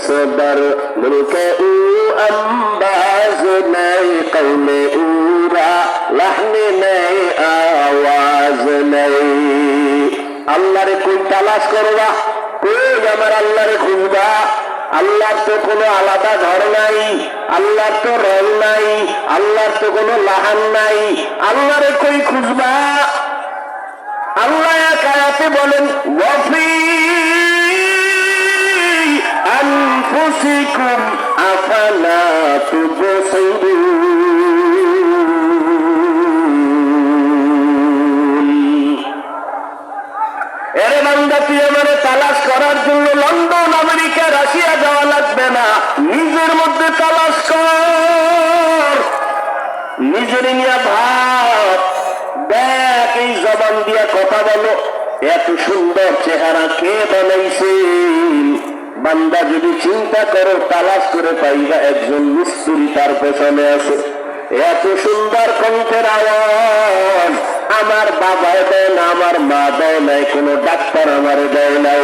صبر ملك او انداز নাই قول اورا لحن নাই আওয়াজ নাই আল্লাহরে কই তালাশ করবা কই আমার আল্লাহরে খুঁজবা আল্লাহর তো কোনো আলাদা ঘর নাই আল্লাহর তো রং নাই আল্লাহর তো কোনো লাহান নাই আল্লাহরে কই খুঁজবা আল্লাহ এক আয়াতে বলেন ওয়াফি নিজের মধ্যে তালাশ কর। নিজের নিয়ে ভাব দেখ, এই জবান দিয়া কথা বলো। এত সুন্দর চেহারা কে বানাইছে? বান্দা যদি চিন্তা করো, তালাশ করে পাইবা একজন মিস্ত্রি তার পেছনে আছে। এত সুন্দর কণ্ঠের আওয়াজ। আমার বাবা দেয় না, আমার মা দেয় নাই কোনো ডাক্তার আমার দেয় নাই।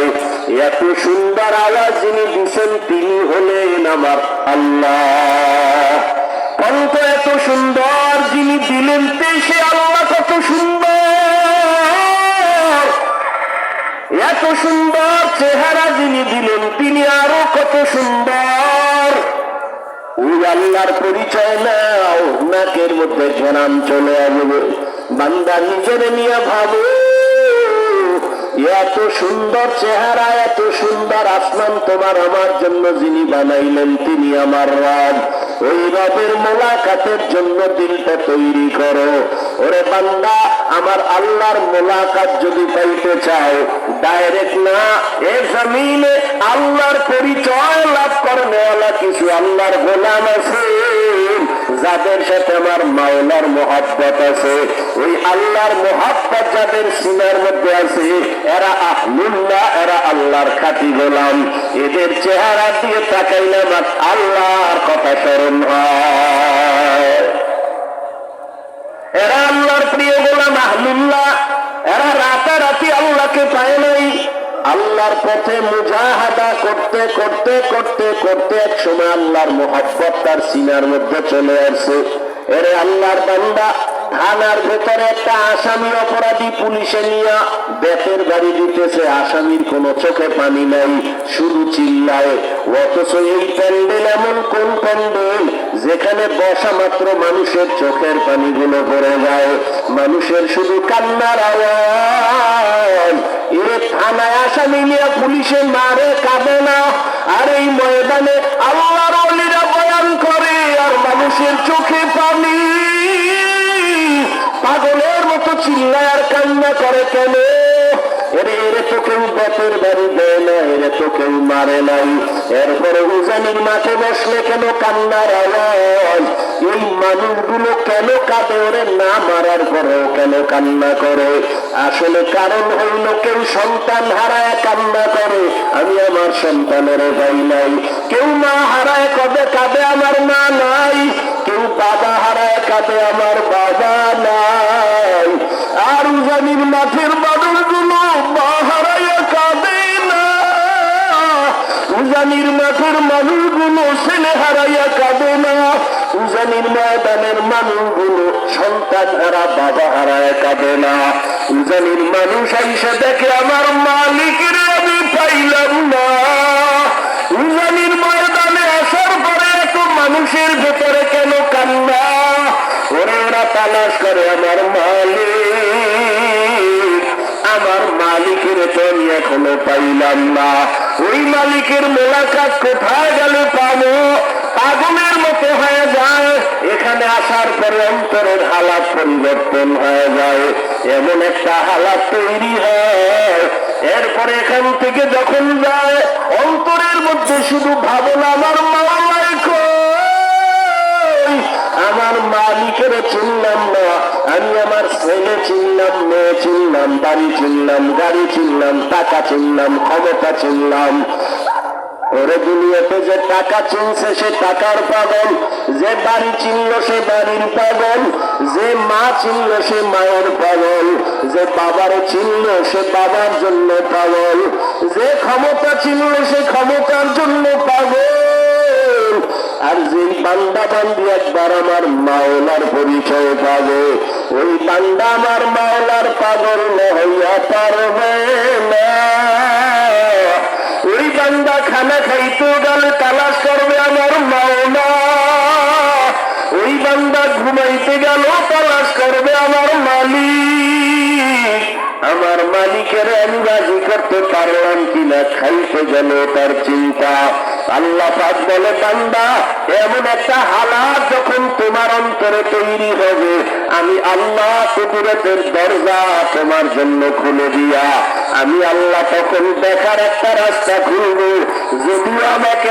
এত সুন্দর আওয়াজ যিনি দিচ্ছেন তিনি হলেন আমার আল্লাহ। কণ্ঠ এত সুন্দর যিনি দিলেন তে তিনি আরও কত সুন্দর। ওই আল্লাহর পরিচয় নাও, নাকের মধ্যে জনাম চলে আসবে। বান্দা নিজের নিয়ে ভাবো, এত সুন্দর চেহারা, এত সুন্দর আসমান তোমার আমার জন্য যিনি বানাইলেন, তিনি আমার রব। ওই রবের মোলাকাতের জন্য দিলটা তৈরি করো। ওরে বান্দা, আমার আল্লাহর মোলাকাত যদি পাইতে চাও ডাইরেক্ট না, এ জমিনে আল্লাহর পরিচয় লাভ করনেওয়ালা কিছু আল্লাহর গোলাম আছে, যাদের সাথে আমার মাওলার মোহাব্বত আছে। ওই আল্লাহর মোহাব্বত যাদের সিনার মধ্যে আছে, এরা আহলুল্লাহ, এরা আল্লাহর খাতি গোলাম। এদের চেহারা দিয়ে তাকাইলে আমার আল্লাহকে পায় নাই। আল্লাহর পথে মুজাহাদা করতে করতে করতে করতে এক সময় আল্লাহর মোহাব্বত তার সিনার মধ্যে চলে আসছে এরে আল্লাহর বান্দা থানার ভেতরে একটা আসামি অপরাধী পুলিশে নিয়ে বেতের বাড়ি দিতেছে। আসামির কোনো চোখে পানি নাই, শুধু চিল্লায়। অথচ এই প্যান্ডেল এমন কোন প্যান্ডেল যেখানে বসা মাত্র মানুষের চোখের পানিগুলো পড়ে যায়? মানুষের শুধু কান্নার আওয়াজ। এ থানায় আসামি নিয়ে পুলিশে মারে কাঁদে না। আর এই ময়দানে আল্লাহর অলিরা বয়ান করে আর মানুষের চোখে পানি পাগলের মতো চিল্লায় আর কান্না করে কেন? এরে বেতের বাড়ি দেয় না, এরে মারে নাই। এরপরে উজানির মাঠে বসলে কেন কান্নার আওয়াজ? এই মানুষগুলো কেন কাঁদে? ওরে, না মারার কেন কান্না করে? আসলে কারণ হইল কেউ সন্তান হারায় কান্না করে। আমি আমার সন্তানের ভাই নাই। কেউ মা হারায়, কবে কাঁদে? আমার মা নাই। কেউ বাবা হারায়, কাঁদে? আমার বাবা নাই। আর উজানির মাঠের বাদলগুলো মা হারাইয়া কাঁদে উজানির মাঠের মানুষগুলো ছেলে হারাইয়া কাঁদে না। উজানির ময়দানের মানুষগুলো সন্তান হারা, বাবা হারায় কাঁদে না। উজানির মানুষ আইসা দেখে আমার মালিকের আমি পাইলাম না। উজানির ময়দানে আসার পরে এত মানুষের ভেতরে কেন কান্না? ওরা তালাশ করে আমার মালিক। আমার মালিকের তরি এখনও পাইলাম না। ওই মালিকের মোলাকাত কোথায় গেলে পাবো? আগুনের মতো হয়ে যায়। এখানে আসার পরে অন্তরের হালাত পরিবর্তন হয়ে যায়। এমন একটা হালাত তৈরি হয়। এরপরে এখান থেকে যখন যায় ছেলে চিনলাম, মেয়ে চিনলাম, বাড়ি চিনলাম, গাড়ি চিনলাম, টাকা চিনলাম, ক্ষমতা চিনলাম। ওরে দুনিয়াতে যে টাকা চিনছে সে টাকার পাগল। যে বাড়ি চিনল সে বাড়ির পাগল। যে মা চিনল সে মায়ের পাগল। যে বাবার চিনল সে বাবার জন্য পাগল। যে ক্ষমতা চিনল সে ক্ষমতার জন্য পাগল। আর যে বান্দা বান্দি একবার আমার মাওলার পরিচয় পাবে, ওই বান্দা আমার মাওলার পাগল হইয়া পারবে না। ওই বান্দা খানা খাইতে গেলে, তালাশ করবে আমার মাওলা। ওই বান্দা ঘুমাইতে গেল, তালাশ করবে আমার মালিক। আমার মালিকের আমি করতে পারলাম কিনা খাইতে গেল তার চিন্তা। আল্লাহ পাক বলে, বান্দা, এমন একটা হালাত যখন তোমার অন্তরে তৈরি হবে, আমি আল্লাহ কুদরতের দরজা তোমার জন্য খুলে দিয়া, আমি আল্লাহ তখন দেখার একটা রাস্তা খুলবো, যদিও আমাকে